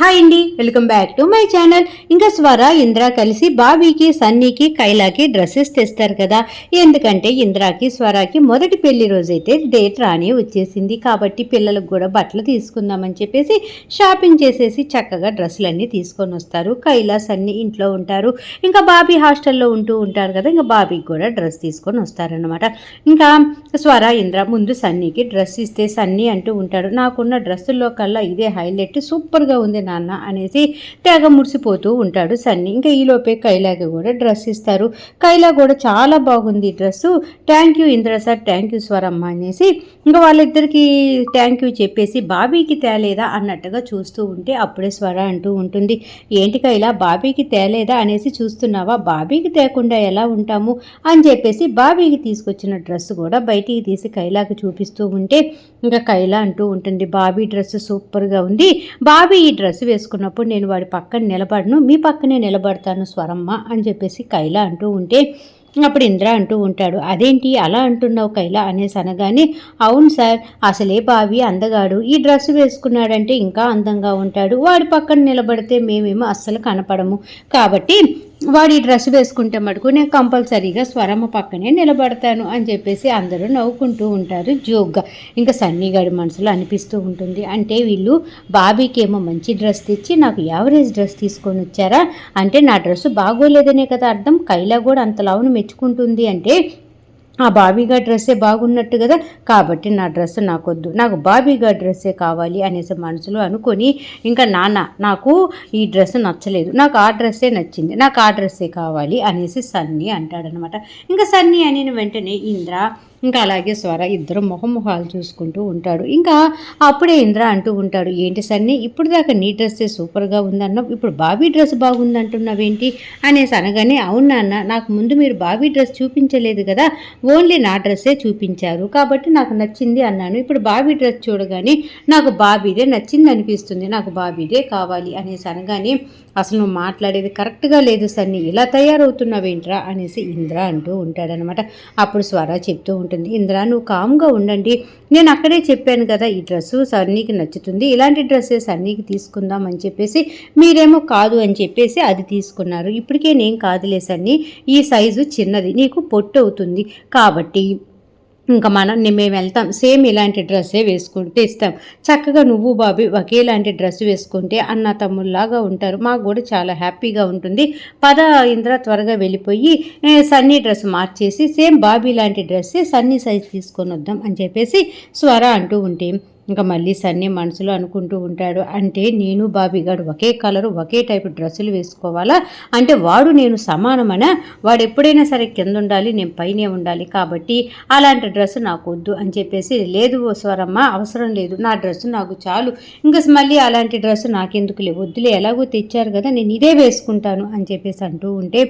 Hi అండి welcome back to my channel. ఇంకా స్వర ఇంద్ర కలిసి బాబీకి సన్నీకి కైలాకి డ్రెస్సెస్ తెస్తారు కదా. ఎందుకంటే ఇంద్రాకి స్వరాకి మొదటి పెళ్ళి రోజైతే డేట్ రాని వచ్చేసింది. కాబట్టి పిల్లలకు కూడా బట్టలు తీసుకుందామని చెప్పేసి షాపింగ్ చేసేసి చక్కగా డ్రెస్సులన్నీ తీసుకొని వస్తారు. కైలా సన్నీ ఇంట్లో ఉంటారు. ఇంకా బాబీ హాస్టల్లో ఉంటూ ఉంటారు కదా. ఇంకా బాబీకి కూడా డ్రెస్ తీసుకొని వస్తారనమాట ఇంకా స్వర ఇంద్ర ముందు సన్నీకి డ్రెస్ ఇస్తే సన్నీ అంటూ ఉంటాడు. నాకున్న డ్రెస్సుల్లో కల్లా ఇదే హైలైట్. సూపర్గా ఉంది నాన్న అనేసి తెగ మురిసిపోతూ ఉంటాడు సన్నీ. ఇంకా ఈలోపే కైలాకి కూడా డ్రెస్ ఇస్తారు. కైలా కూడా చాలా బాగుంది dress. Thank you Indra sir. Thank you Swaramma అనేసి ఇంకా వాళ్ళిద్దరికి థ్యాంక్ యూ చెప్పేసి బాబీకి తేలేదా అన్నట్టుగా చూస్తూ ఉంటే అప్పుడే స్వర అంటూ ఉంటుంది. ఏంటి కైలా బాబీకి తేలేదా అనేసి చూస్తున్నావా? బాబీకి తేకుండా ఎలా ఉంటాము? అని చెప్పేసి బాబీకి తీసుకొచ్చిన డ్రెస్ కూడా బయటికి తీసి కైలాకి చూపిస్తూ ఉంటే ఇంకా కైలా అంటూ ఉంటుంది బాబీ డ్రెస్ సూపర్గా ఉంది. బాబీ ఈ డ్రెస్ డ్రెస్ వేసుకున్నప్పుడు నేను వాడి పక్కన నిలబడను మీ పక్కనే నిలబడతాను స్వరమ్మ అని చెప్పేసి కైలా అంటూ ఉంటే అప్పుడు ఇంద్ర అంటూ ఉంటాడు అదేంటి అలా అంటున్నావు కైలా? అనేసి అనగానే అవును సార్ అసలే బావి అందగాడు ఈ డ్రెస్ వేసుకున్నాడంటే ఇంకా అందంగా ఉంటాడు వాడి పక్కన నిలబడితే మేమేమో అస్సలు కనపడము. కాబట్టి వాడి డ్రెస్ వేసుకుంటే మటుకు నేను కంపల్సరీగా స్వరమ్మ పక్కనే నిలబడతాను అని చెప్పేసి అందరూ నవ్వుకుంటూ ఉంటారు జోక్గా ఇంకా సన్నీగాడి మనసులో అనిపిస్తూ ఉంటుంది. అంటే వీళ్ళు బాబీకి ఏమో మంచి డ్రెస్ తెచ్చి నాకు యావరేజ్ డ్రెస్ తీసుకొని వచ్చారా? అంటే నా డ్రెస్ బాగోలేదనే కదా అర్థం. కైలా కూడా అంత లవును మెచ్చుకుంటుంది. అంటే ఆ బాబీగా డ్రెస్సే బాగున్నట్టు కదా? కాబట్టి నా డ్రెస్ నాకొద్దు. నాకు బాబీగా డ్రెస్సే కావాలి అనేసి మనసులో అనుకొని ఇంకా నాన్న నాకు ఈ డ్రెస్ నచ్చలేదు. నాకు ఆ డ్రెస్సే నచ్చింది. నాకు ఆ డ్రెస్సే కావాలి అనేసి సన్నీ అంటాడనమాట ఇంకా సన్నీ అని వెంటనే ఇంద్ర ఇంకా అలాగే స్వర ఇద్దరు మొహముఖాలు చూసుకుంటూ ఉంటాడు. ఇంకా అప్పుడే ఇంద్ర అంటూ ఉంటాడు ఏంటి సన్నీ ఇప్పుడు దాకా నీ డ్రెస్సే సూపర్గా ఉందన్నావు? ఇప్పుడు బాబీ డ్రెస్ బాగుందంటున్నావేంటి? అనేసి అనగానే అవును నాన్న నాకు ముందు మీరు బాబీ డ్రెస్ చూపించలేదు కదా ఓన్లీ నా డ్రెస్సే చూపించారు. కాబట్టి నాకు నచ్చింది అన్నాను. ఇప్పుడు బాబీ డ్రెస్ చూడగానే నాకు బాబీదే నచ్చింది అనిపిస్తుంది నాకు బాబీదే కావాలి అనేసి అనగానే అసలు నువ్వు మాట్లాడేది కరెక్ట్గా లేదు సన్ని ఇలా తయారవుతున్నావేంట్రా? అనేసి ఇంద్ర అంటూ ఉంటాడనమాట. అప్పుడు స్వర చెప్తూ ఉంటుంది. ఇంద్ర నువ్వు కామ్గా ఉండండి. నేను అక్కడే చెప్పాను కదా ఈ డ్రెస్సు సన్నీకి నచ్చుతుంది. ఇలాంటి డ్రెస్సెస్ అన్నీకి తీసుకుందాం అని చెప్పేసి మీరేమో కాదు అని చెప్పేసి అది తీసుకున్నారు. ఇప్పటికే నేను కాదులే సన్ని ఈ సైజు చిన్నది నీకు పొట్టు అవుతుంది. కాబట్టి ఇంకా మనం మేము వెళ్తాం. సేమ్ ఇలాంటి డ్రెస్సే వేసుకుంటే ఇస్తాం. చక్కగా నువ్వు బాబీ ఒకేలాంటి డ్రెస్ వేసుకుంటే అన్న తమ్ముళ్ళలాగా ఉంటారు. మాకు కూడా చాలా హ్యాపీగా ఉంటుంది. పద ఇంద్ర త్వరగా వెళ్ళిపోయి సన్నీ డ్రెస్ మార్చేసి సేమ్ బాబీ లాంటి డ్రెస్సే సన్నీ సైజ్ తీసుకొని వద్దాం అని చెప్పేసి స్వర అంటూ ఉంటే ఇంకా మళ్ళీ సన్నీ మనసులో అనుకుంటూ ఉంటాడు అంటే నేను బాబీగాడు ఒకే కలరు ఒకే టైపు డ్రెస్సులు వేసుకోవాలా? అంటే వాడు నేను సమానమనా? వాడు ఎప్పుడైనా సరే కింద ఉండాలి నేను పైనే ఉండాలి కాబట్టి అలాంటి డ్రెస్సు నాకు వద్దు అని చెప్పేసి లేదు స్వరమ్మ అవసరం లేదు నా డ్రెస్సు నాకు చాలు ఇంకా మళ్ళీ అలాంటి డ్రెస్ నాకెందుకులే వద్దులే ఎలాగో తెచ్చారు కదా నేను ఇదే వేసుకుంటాను అని చెప్పేసి అంటూ ఉంటే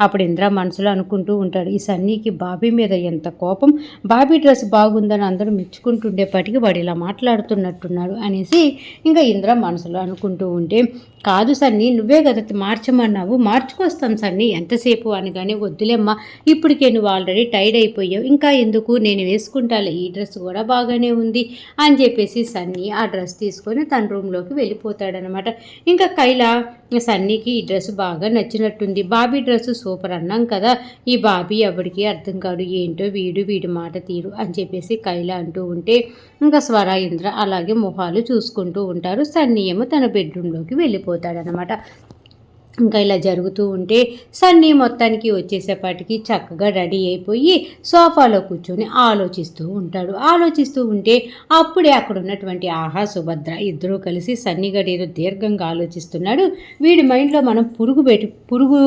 అప్పుడు ఇంద్ర మనసులో అనుకుంటూ ఉంటాడు ఈ సన్నీకి బాబీ మీద ఎంత కోపం? బాబీ డ్రెస్ బాగుందని అందరూ మెచ్చుకుంటుండేపటికి వాడు ఇలా మాట్లాడుతున్నట్టున్నాడు అనేసి ఇంకా ఇంద్ర మనసులో అనుకుంటూ ఉంటే కాదు సన్ని నువ్వే కదా మార్చమన్నావు. మార్చుకొస్తాం సన్ని ఎంతసేపు అనగానే వద్దులేమ్మా. ఇప్పటికే నువ్వు ఆల్రెడీ టైడ్ అయిపోయావు. ఇంకా ఎందుకు? నేను వేసుకుంటాలే. ఈ డ్రెస్ కూడా బాగానే ఉంది అని చెప్పేసి సన్నీ ఆ డ్రెస్ తీసుకొని తన రూమ్లోకి వెళ్ళిపోతాడనమాట. ఇంకా కైలా సన్నీకి ఈ డ్రెస్ బాగా నచ్చినట్టుంది. బాబీ డ్రెస్ సూపర్ అన్నాం కదా. ఈ బాబీ ఎవరికి అర్థం కాడు ఏంటో వీడు వీడి మాట తీరు అని చెప్పేసి కైలా అంటూ ఉంటే ఇంకా స్వర ఇంద్ర అలాగే మొహాలు చూసుకుంటూ ఉంటారు. సన్నీ ఏమో తన బెడ్రూమ్లోకి వెళ్ళిపోతాడనమాట ఇంకా ఇలా జరుగుతూ ఉంటే సన్నీ మొత్తానికి వచ్చేసేపాటికి చక్కగా రెడీ అయిపోయి సోఫాలో కూర్చొని ఆలోచిస్తూ ఉంటాడు. ఆలోచిస్తూ ఉంటే అప్పుడే అక్కడ ఉన్నటువంటి ఆహా సుభద్ర ఇద్దరూ కలిసి సన్నిగడు ఏదో దీర్ఘంగా ఆలోచిస్తున్నాడు. వీడి మైండ్లో మనం పురుగు పెట్టి పురుగు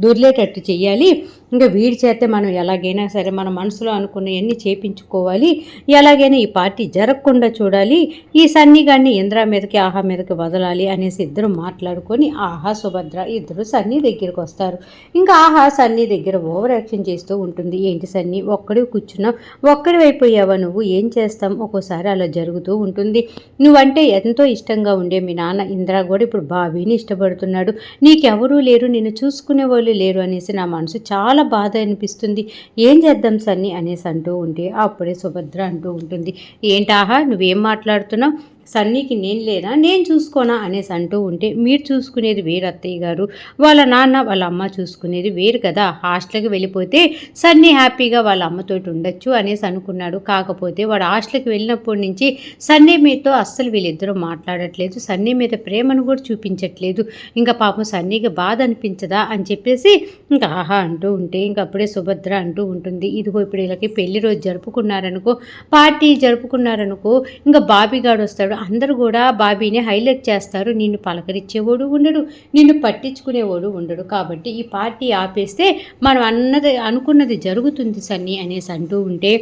దొర్లేటట్టు చెయ్యాలి ఇంకా వీడి చేస్తే మనం ఎలాగైనా సరే మన మనసులో అనుకున్నవన్నీ చేపించుకోవాలి ఎలాగైనా ఈ పార్టీ జరగకుండా చూడాలి ఈ సన్నీ గారిని ఇంద్ర మీదకి ఆహా మీదకి వదలాలి అనేసి ఇద్దరు మాట్లాడుకొని ఆహా సుభద్ర ఇద్దరు సన్నీ దగ్గరికి వస్తారు. ఇంకా ఆహా సన్నీ దగ్గర ఓవర్ యాక్షన్ చేస్తూ ఉంటుంది. ఏంటి సన్నీ ఒక్కడే కూర్చున్నావు ఒక్కడి అయిపోయావా నువ్వు? ఏం చేస్తాం? ఒక్కోసారి అలా జరుగుతూ ఉంటుంది. నువ్వంటే ఎంతో ఇష్టంగా ఉండే మీ నాన్న ఇంద్ర కూడా ఇప్పుడు బాబీని ఇష్టపడుతున్నాడు. నీకెవరూ లేరు నిన్ను చూసుకునే వాళ్ళు లేరు అనేసి నా మనసు చాలా చాలా బాధ అనిపిస్తుంది. ఏం చేద్దాం సన్ని అనేసి అంటూ ఉంటే అప్పుడే సుభద్ర అంటూ ఉంటుంది. ఏంటాహా నువ్వేం మాట్లాడుతున్నావు? సన్నీకి నేను లేనా? నేను చూసుకోనా? అనేసి అంటూ ఉంటే మీరు చూసుకునేది వేరు అత్తయ్య గారు. వాళ్ళ నాన్న వాళ్ళ అమ్మ చూసుకునేది వేరు కదా? హాస్టల్కి వెళ్ళిపోతే సన్నీ హ్యాపీగా వాళ్ళ అమ్మతోటి ఉండొచ్చు అనేసి అనుకున్నాడు. కాకపోతే వాడు హాస్టల్కి వెళ్ళినప్పటి నుంచి సన్నీ మీతో అస్సలు వీళ్ళిద్దరూ మాట్లాడట్లేదు. సన్నీ మీద ప్రేమను కూడా చూపించట్లేదు. ఇంకా పాపం సన్నీకి బాధ అనిపించదా అని చెప్పేసి ఇంకా ఆహా అంటూ ఉంటే ఇంకా అప్పుడే సుభద్ర అంటూ ఉంటుంది. ఇదిగో ఇప్పుడు వీళ్ళకి పెళ్ళి రోజు జరుపుకున్నారనుకో పార్టీ జరుపుకున్నారనుకో ఇంకా బాబీగాడు వస్తాడు. అందరూ కూడా బాబీని హైలైట్ చేస్తారు. నిన్ను పలకరించేవాడు ఉండడు నిన్ను పట్టించుకునేవాడు ఉండడు. కాబట్టి ఈ పార్టీ ఆపేస్తే మనం అన్నది అనుకున్నది జరుగుతుంది సన్నీ అనేసి అంటూ ఉంటే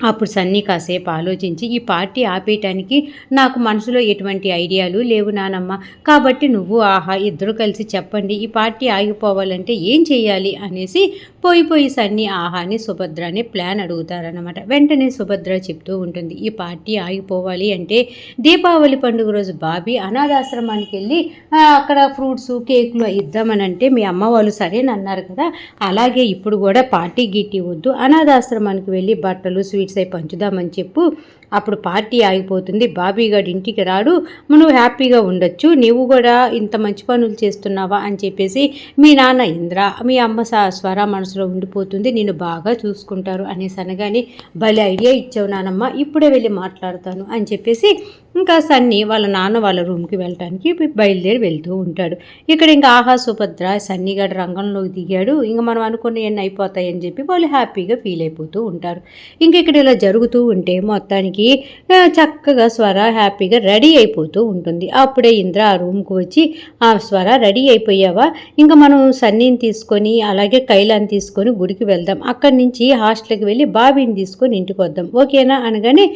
అప్పుడు సన్నీ కాసేపు ఆలోచించి ఈ పార్టీ ఆపేయటానికి నాకు మనసులో ఎటువంటి ఐడియాలు లేవు నానమ్మ. కాబట్టి నువ్వు ఆహా ఇద్దరు కలిసి చెప్పండి ఈ పార్టీ ఆగిపోవాలంటే ఏం చేయాలి అనేసి పోయి పోయి సన్నీ ఆహాని సుభద్ర అని ప్లాన్ అడుగుతారనమాట వెంటనే సుభద్ర చెప్తూ ఉంటుంది ఈ పార్టీ ఆగిపోవాలి అంటే దీపావళి పండుగ రోజు బాబీ అనాథాశ్రమానికి వెళ్ళి అక్కడ ఫ్రూట్స్ కేకులు ఇద్దామని అంటే మీ అమ్మ వాళ్ళు సరేనన్నారు కదా అలాగే ఇప్పుడు కూడా పార్టీ గిట్టి వద్దు అనాథాశ్రమానికి వెళ్ళి బట్టలు స్వీట్స్ అయి పంచుదామని చెప్పు అప్పుడు పార్టీ ఆగిపోతుంది. బాబీగాడు ఇంటికి రాడు. నువ్వు హ్యాపీగా ఉండొచ్చు. నువ్వు కూడా ఇంత మంచి పనులు చేస్తున్నావా అని చెప్పేసి మీ నాన్న ఇంద్ర మీ అమ్మ స్వర మనసులో ఉండిపోతుంది. నేను బాగా చూసుకుంటారు అనేసి అనగానే భలే ఐడియా ఇచ్చావు నానమ్మ. ఇప్పుడే వెళ్ళి మాట్లాడతాను అని చెప్పేసి ఇంకా సన్నీ వాళ్ళ నాన్న వాళ్ళ రూమ్కి వెళ్ళటానికి బయలుదేరి వెళ్తూ ఉంటాడు. ఇక్కడ ఇంకా ఆహా సుభద్ర సన్నీగాడు రంగంలోకి దిగాడు. ఇంకా మనం అనుకున్న ఎన్ని అయిపోతాయని చెప్పి వాళ్ళు హ్యాపీగా ఫీల్ అయిపోతూ ఉంటారు. ఇంకా ఇక్కడ ఇలా జరుగుతూ ఉంటే మొత్తానికి చక్కగా స్వర హ్యాపీగా రెడీ అయిపోతూ ఉంటుంది. అప్పుడే ఇంద్ర ఆ రూమ్కి వచ్చి ఆ స్వర రెడీ అయిపోయావా? ఇంకా మనం సన్నీని తీసుకొని అలాగే కైలాన్ని తీసుకొని గుడికి వెళ్దాం. అక్కడి నుంచి హాస్టల్కి వెళ్ళి బాబీని తీసుకొని ఇంటికి వద్దాం. ఓకేనా? అనగానే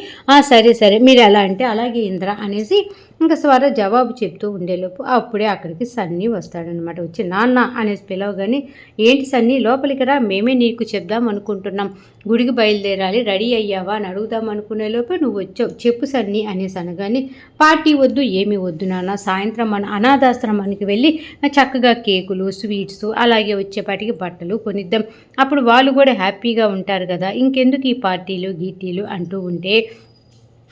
సరే సరే. మీరు ఎలా అంటే అలాగే ఇంద్ర అనేసి ఇంకా స్వర జవాబు చెప్తూ ఉండేలోపు అప్పుడే అక్కడికి సన్నీ వస్తాడనమాట వచ్చి నాన్న అనేసి పిలవగానే ఏంటి సన్నీ లోపలికి రా మేమే నీకు చెప్దాం అనుకుంటున్నాం. గుడికి బయలుదేరాలి రెడీ అయ్యావా అని అడుగుదాం అనుకునేలోపు నువ్వు వచ్చావు చెప్పు సన్నీ అనేసి అనగానే పార్టీ వద్దు ఏమీ వద్దు నాన్న. సాయంత్రం మన అనాథాశ్రమానికి వెళ్ళి చక్కగా కేకులు స్వీట్స్ అలాగే వచ్చేపాటికి బట్టలు కొనిద్దాం. అప్పుడు వాళ్ళు కూడా హ్యాపీగా ఉంటారు కదా. ఇంకెందుకు ఈ పార్టీలు గీటీలు అంటూ ఉంటే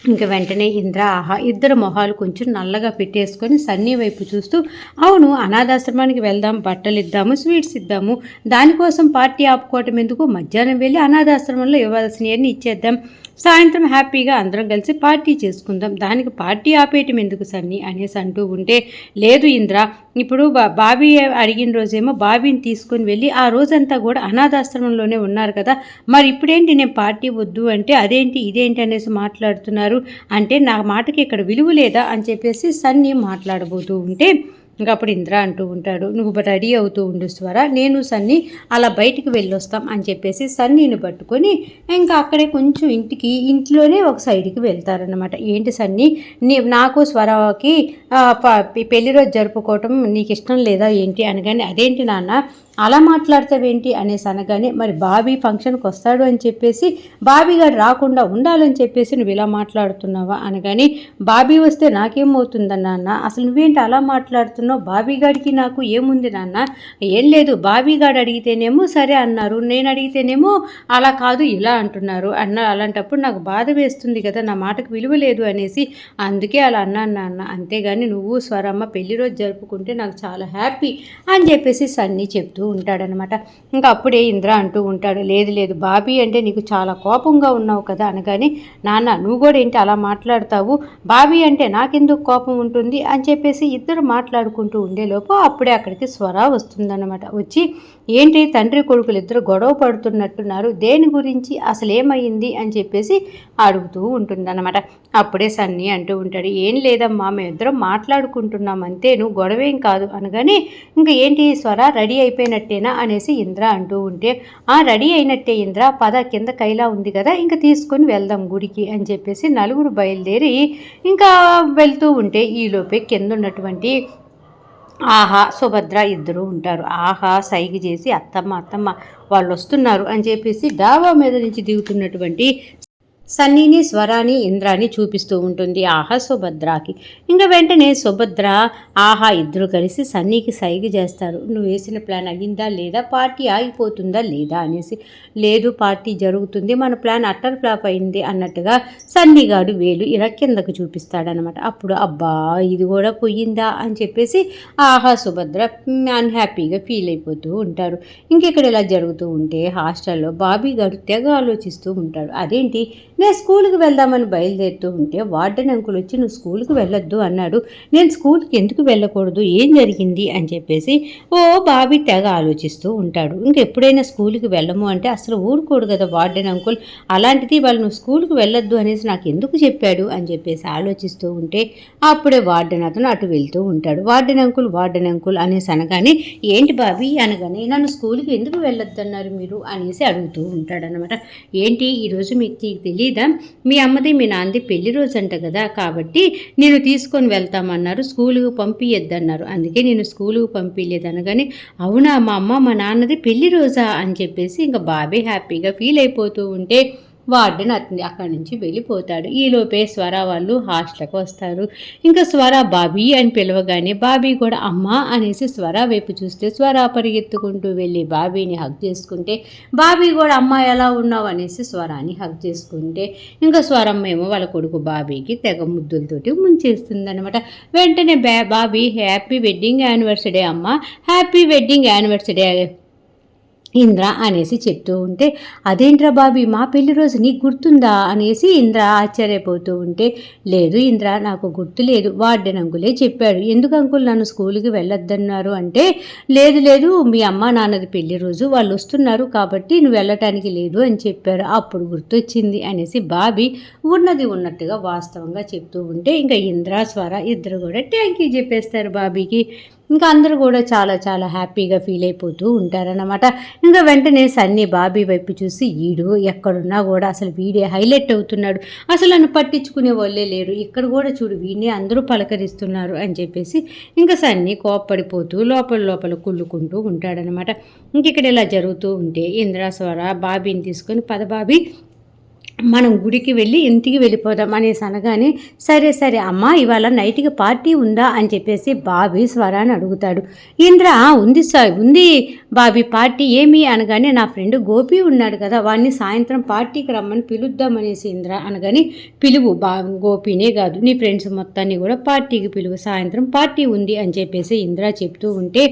ఇంక వెంటనే ఇంద్ర ఆహా ఇద్దరు మొహాలు కొంచెం నల్లగా పెట్టేసుకొని సన్నీ వైపు చూస్తూ అవును అనాథాశ్రమానికి వెళ్దాం బట్టలు ఇద్దాము స్వీట్స్ ఇద్దాము. దానికోసం పార్టీ ఆపుకోవటం ఎందుకు? మధ్యాహ్నం వెళ్ళి అనాథాశ్రమంలో ఇవ్వాల్సినవన్నీ ఇచ్చేద్దాం. సాయంత్రం హ్యాపీగా అందరం కలిసి పార్టీ చేసుకుందాం. దానికి పార్టీ ఆపేయటం ఎందుకు సన్నీ? అనేసి అంటూ ఉంటే లేదు ఇంద్ర ఇప్పుడు బాబీ అడిగిన రోజేమో బాబీని తీసుకొని వెళ్ళి ఆ రోజంతా కూడా అనాథాశ్రమంలోనే ఉన్నారు కదా. మరి ఇప్పుడేంటి నేను పార్టీ వద్దు అంటే అదేంటి ఇదేంటి అనేసి మాట్లాడుతున్నారు. అంటే నా మాటకి ఇక్కడ విలువ లేదా అని చెప్పేసి సన్నీ మాట్లాడబోతూ ఉంటే ఇంకా అప్పుడు ఇంద్ర అంటూ ఉంటాడు నువ్వు రెడీ అవుతూ ఉండు స్వర నేను సన్నీ అలా బయటికి వెళ్ళొస్తాం అని చెప్పేసి సన్నీని పట్టుకొని ఇంకా అక్కడే కొంచెం ఇంటికి ఇంట్లోనే ఒక సైడ్కి వెళ్తారనమాట ఏంటి సన్నీ నీ నాకు స్వరకి ప- పెళ్ళి రోజు జరుపుకోవటం నీకు ఇష్టం లేదా ఏంటి? అనగానే అదేంటి నాన్న అలా మాట్లాడతావేంటి అనేసి అనగానే మరి బాబీ ఫంక్షన్కి వస్తాడు అని చెప్పేసి బాబీ గారు రాకుండా ఉండాలని చెప్పేసి నువ్వు ఇలా మాట్లాడుతున్నావా? అనగాని బాబీ వస్తే నాకేమవుతుందన్న నాన్న అసలు నువ్వేంటి అలా మాట్లాడుతున్నావు? బాబీ గారికి నాకు ఏముంది నాన్న? ఏం లేదు బాబీ గారు అడిగితేనేమో సరే అన్నారు నేను అడిగితేనేమో అలా కాదు ఇలా అంటున్నారు. అన్న అలాంటప్పుడు నాకు బాధ వేస్తుంది కదా నా మాటకు విలువ లేదు అనేసి అందుకే అలా అన్నాను నాన్న. అంతేగాని నువ్వు స్వరమ్మ పెళ్ళి రోజు జరుపుకుంటే నాకు చాలా హ్యాపీ అని చెప్పేసి సన్నీ చెప్తూ ఉంటాడనమాట ఇంకా అప్పుడే ఇంద్ర అంటూ ఉంటాడు లేదు లేదు బాబీ అంటే నీకు చాలా కోపంగా ఉన్నావు కదా అనగానే నాన్న నువ్వు కూడా ఏంటి అలా మాట్లాడతావు? బాబీ అంటే నాకెందుకు కోపం ఉంటుంది? అని చెప్పేసి ఇద్దరు మాట్లాడుకుంటూ ఉండేలోపు అప్పుడే అక్కడికి స్వర వస్తుందన్నమాట. వచ్చి ఏంటి తండ్రి కొడుకులు ఇద్దరు గొడవ పడుతున్నట్టున్నారు? దేని గురించి అసలు ఏమైంది అని చెప్పేసి అడుగుతూ ఉంటుందన్నమాట. అప్పుడే సన్నీ అంటూ ఉంటాడు ఏం లేదమ్మా మేమిద్దరం మాట్లాడుకుంటున్నాం అంతే. నువ్వు గొడవేం కాదు అనగానే ఇంకా ఏంటి స్వర? రెడీ అయిపోయినట్టేనా? అనేసి ఇంద్ర అంటూ ఉంటే ఆ రెడీ అయినట్టే ఇంద్ర పద కింద కైలా ఉంది కదా ఇంకా తీసుకొని వెళ్దాం గుడికి. అని చెప్పేసి నలుగురు బయలుదేరి ఇంకా వెళ్తూ ఉంటే ఈలోపే కింద ఉన్నటువంటి ఆహా సుభద్ర ఇద్దరు ఉంటారు. ఆహా సైగ చేసి అత్తమ్మ అత్తమ్మ వాళ్ళు వస్తున్నారు అని చెప్పేసి డాబా మీద నుంచి దిగుతున్నటువంటి సన్నీని స్వరాని ఇంద్రాని చూపిస్తూ ఉంటుంది. ఆహా సుభద్రాకి. ఇంకా వెంటనే సుభద్ర ఆహా ఇద్దరు కలిసి సన్నీకి సైగ చేస్తారు. నువ్వు వేసిన ప్లాన్ అయ్యిందా లేదా? పార్టీ ఆగిపోతుందా లేదా? అనేసి. లేదు పార్టీ జరుగుతుంది. మన ప్లాన్ అట్టర్ ఫ్లాప్ అయింది అన్నట్టుగా సన్నీగాడు వేలు ఇలా కిందకు చూపిస్తాడనమాట అప్పుడు అబ్బా ఇది కూడా పోయిందా? అని చెప్పేసి ఆహా సుభద్ర అన్హ్యాపీగా ఫీల్ అయిపోతూ ఉంటారు ఇంకెక్కడ ఇలా జరుగుతూ ఉంటే హాస్టల్లో బాబీ గారు తెగ ఆలోచిస్తూ ఉంటాడు. అదేంటి? నేను స్కూల్కి వెళ్దామని బయలుదేరుతూ ఉంటే వార్డెన్ అంకుల్ వచ్చి నువ్వు స్కూల్కి వెళ్ళొద్దు అన్నాడు. నేను స్కూల్కి ఎందుకు వెళ్ళకూడదు? ఏం జరిగింది? అని చెప్పేసి ఓ బాబీ తెగ ఆలోచిస్తూ ఉంటాడు. ఇంకెప్పుడైనా స్కూల్కి వెళ్ళము అంటే అసలు ఊరుకోడు కదా వార్డెన్ అంకుల్. అలాంటిది వాళ్ళు నువ్వు స్కూల్కి వెళ్ళొద్దు అనేసి నాకు ఎందుకు చెప్పాడు? అని చెప్పేసి ఆలోచిస్తూ ఉంటే అప్పుడే వార్డెన్ అతను అటు వెళ్తూ ఉంటాడు. వార్డెన్ అంకుల్ వార్డెన్ అంకుల్ అనేసి అనగానే ఏంటి బాబీ? అనగానే నన్ను స్కూల్కి ఎందుకు వెళ్ళొద్దు అన్నారు మీరు? అనేసి అడుగుతూ ఉంటాడనమాట ఏంటి? ఈరోజు మీకు తెలియదు? మీ అమ్మది మీ నాన్నది పెళ్ళి రోజు అంట కదా కాబట్టి నేను తీసుకొని వెళ్తామన్నారు స్కూలుకు పంపించద్దన్నారు అందుకే నేను స్కూలుకు పంపించలేదు అనగానే అవునా మా అమ్మ మా నాన్నది పెళ్ళి రోజా అని చెప్పేసి ఇంకా బాబే హ్యాపీగా ఫీల్ అయిపోతూ ఉంటే వార్డెన్ అతని అక్కడి నుంచి వెళ్ళిపోతాడు. ఈలోపే స్వర వాళ్ళు హాస్టల్కి వస్తారు. ఇంకా స్వర బాబీ అని పిలవగానే బాబీ కూడా అమ్మ అనేసి స్వర వైపు చూస్తే స్వర పరిగెత్తుకుంటూ వెళ్ళి బాబీని హక్ చేసుకుంటే బాబీ కూడా అమ్మ ఎలా ఉన్నావు అనేసి స్వరాన్ని హక్ చేసుకుంటే ఇంకా స్వరం ఏమో వాళ్ళ కొడుకు బాబీకి తెగ ముద్దులతోటి ముంచేస్తుంది అనమాట వెంటనే బాబీ హ్యాపీ వెడ్డింగ్ యానివర్సరీ అమ్మ. హ్యాపీ వెడ్డింగ్ యానివర్సరీ ఇంద్ర అనేసి చెప్తూ ఉంటే అదేంట్రా బాబీ మా పెళ్ళి రోజు నీకు గుర్తుందా? అనేసి ఇంద్ర ఆశ్చర్యపోతూ ఉంటే లేదు ఇంద్ర నాకు గుర్తు లేదు. వార్డెన్ అంకులే చెప్పాడు ఎందుకు అంకుల్ నన్ను స్కూల్కి వెళ్ళొద్దన్నారు అంటే లేదు లేదు మీ అమ్మ నాన్నది పెళ్ళి రోజు వాళ్ళు వస్తున్నారు కాబట్టి నువ్వు వెళ్ళటానికి లేదు అని చెప్పారు. అప్పుడు గుర్తొచ్చింది అనేసి బాబీ ఉన్నది ఉన్నట్టుగా వాస్తవంగా చెప్తూ ఉంటే ఇంకా ఇంద్ర స్వర ఇద్దరు కూడా థ్యాంక్ యూ చెప్పేస్తారు బాబీకి. ఇంకా అందరూ కూడా చాలా చాలా హ్యాపీగా ఫీల్ అయిపోతూ ఉంటారనమాట ఇంకా వెంటనే సన్నీ బాబీ వైపు చూసి ఈడు ఎక్కడున్నా కూడా అసలు వీడే హైలైట్ అవుతున్నాడు. అసలు నన్ను పట్టించుకునే వాళ్ళే లేరు. ఇక్కడ కూడా చూడు వీడిని అందరూ పలకరిస్తున్నారు అని చెప్పేసి ఇంకా సన్నీ కోప్పడిపోతూ లోపల లోపల కుళ్ళుకుంటూ ఉంటాడనమాట ఇంక ఇక్కడ ఇలా జరుగుతూ ఉంటే ఇంద్రాస్వర బాబీని తీసుకొని పద బాబీ మనం గుడికి వెళ్ళి ఇంటికి వెళ్ళిపోదాం అనేసి అనగానే సరే సరే అమ్మ ఇవాళ నైట్కి పార్టీ ఉందా అని చెప్పేసి బాబీ స్వరాన్ని అడుగుతాడు. ఇంద్ర ఉంది సార్ ఉంది బాబీ పార్టీ ఏమి? అనగానే నా ఫ్రెండ్ గోపి ఉన్నాడు కదా వాడిని సాయంత్రం పార్టీకి రమ్మని పిలుద్దామనేసి ఇంద్ర అనగానే పిలువు బా గోపినే కాదు నీ ఫ్రెండ్స్ మొత్తాన్ని కూడా పార్టీకి పిలువు సాయంత్రం పార్టీ ఉంది అని చెప్పేసి ఇంద్ర చెప్తూ ఉంటే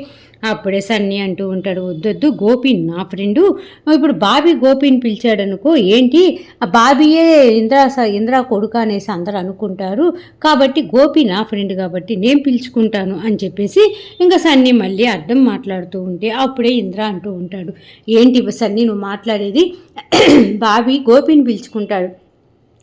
అప్పుడే సన్ని అంటూ ఉంటాడు వద్దొద్దు గోపి నా ఫ్రెండు. ఇప్పుడు బాబీ గోపిని పిలిచాడు అనుకో ఏంటి? ఆ బాబీయే ఇంద్రా ఇంద్రా కొడుకు అనేసి అందరూ అనుకుంటారు. కాబట్టి గోపి నా ఫ్రెండ్ కాబట్టి నేను పిలుచుకుంటాను అని చెప్పేసి ఇంకా సన్ని మళ్ళీ అర్థం మాట్లాడుతూ ఉంటే అప్పుడే ఇంద్ర అంటూ ఉంటాడు ఏంటి సన్ని నువ్వు మాట్లాడేది? బాబీ గోపిని పిలుచుకుంటాడు.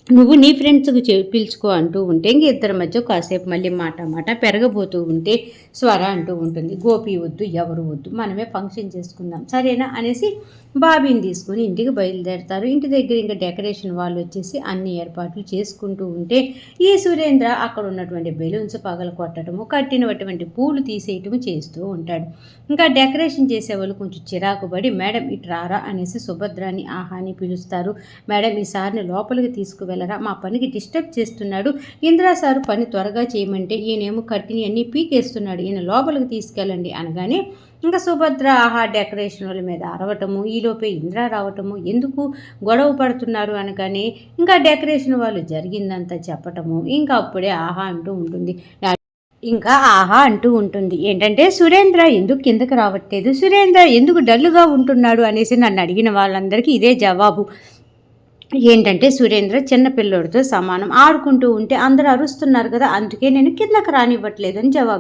నువ్వు నీ ఫ్రెండ్స్కి పిలుచుకో అంటూ ఉంటే ఇంక ఇద్దరి మధ్య కాసేపు మళ్ళీ మాట మాట పెరగబోతూ ఉంటే స్వర అంటూ ఉంటుంది. గోపి వద్దు ఎవరు వద్దు మనమే ఫంక్షన్ చేసుకుందాం. సరేనా? అనేసి బాబీని తీసుకుని ఇంటికి బయలుదేరతారు. ఇంటి దగ్గర ఇంకా డెకరేషన్ వాళ్ళు వచ్చేసి అన్ని ఏర్పాట్లు చేసుకుంటూ ఉంటే ఈ సురేంద్ర అక్కడ ఉన్నటువంటి బెలూన్స్ పగల కొట్టడము కట్టినటువంటి పూలు తీసేయటము చేస్తూ ఉంటాడు. ఇంకా డెకరేషన్ చేసే వాళ్ళు కొంచెం చిరాకు పడి మేడం ఇటు రారా? అనేసి సుభద్రాని ఆహాని పిలుస్తారు. మేడం ఈసారిని లోపలికి తీసుకువెళ్ళరా? వెళ్ళరా మా పనికి డిస్టర్బ్ చేస్తున్నాడు. ఇందిరా సారు పని త్వరగా చేయమంటే ఈయనేమో కట్టిని అన్నీ పీకేస్తున్నాడు. ఈయన లోపలికి తీసుకెళ్ళండి అనగానే ఇంకా సుభద్ర ఆహా డెకరేషన్ వాళ్ళ మీద అరవటము ఈలోపే ఇంద్ర రావటము ఎందుకు గొడవ పడుతున్నారు అనగానే ఇంకా డెకరేషన్ వాళ్ళు జరిగిందంతా చెప్పటము ఇంకా అప్పుడే ఆహా అంటూ ఉంటుంది. ఇంకా ఆహా అంటూ ఉంటుంది. ఏంటంటే సురేంద్ర ఎందుకు కిందకు రావట్లేదు? సురేంద్ర ఎందుకు డల్లుగా ఉంటున్నాడు? అనేసి నన్ను అడిగిన వాళ్ళందరికీ ఇదే జవాబు. ఏంటంటే సురేంద్ర చిన్నపిల్లోడితో సమానం. ఆడుకుంటూ ఉంటే అందరూ అరుస్తున్నారు కదా అందుకే నేను కిందకు అని జవాబు.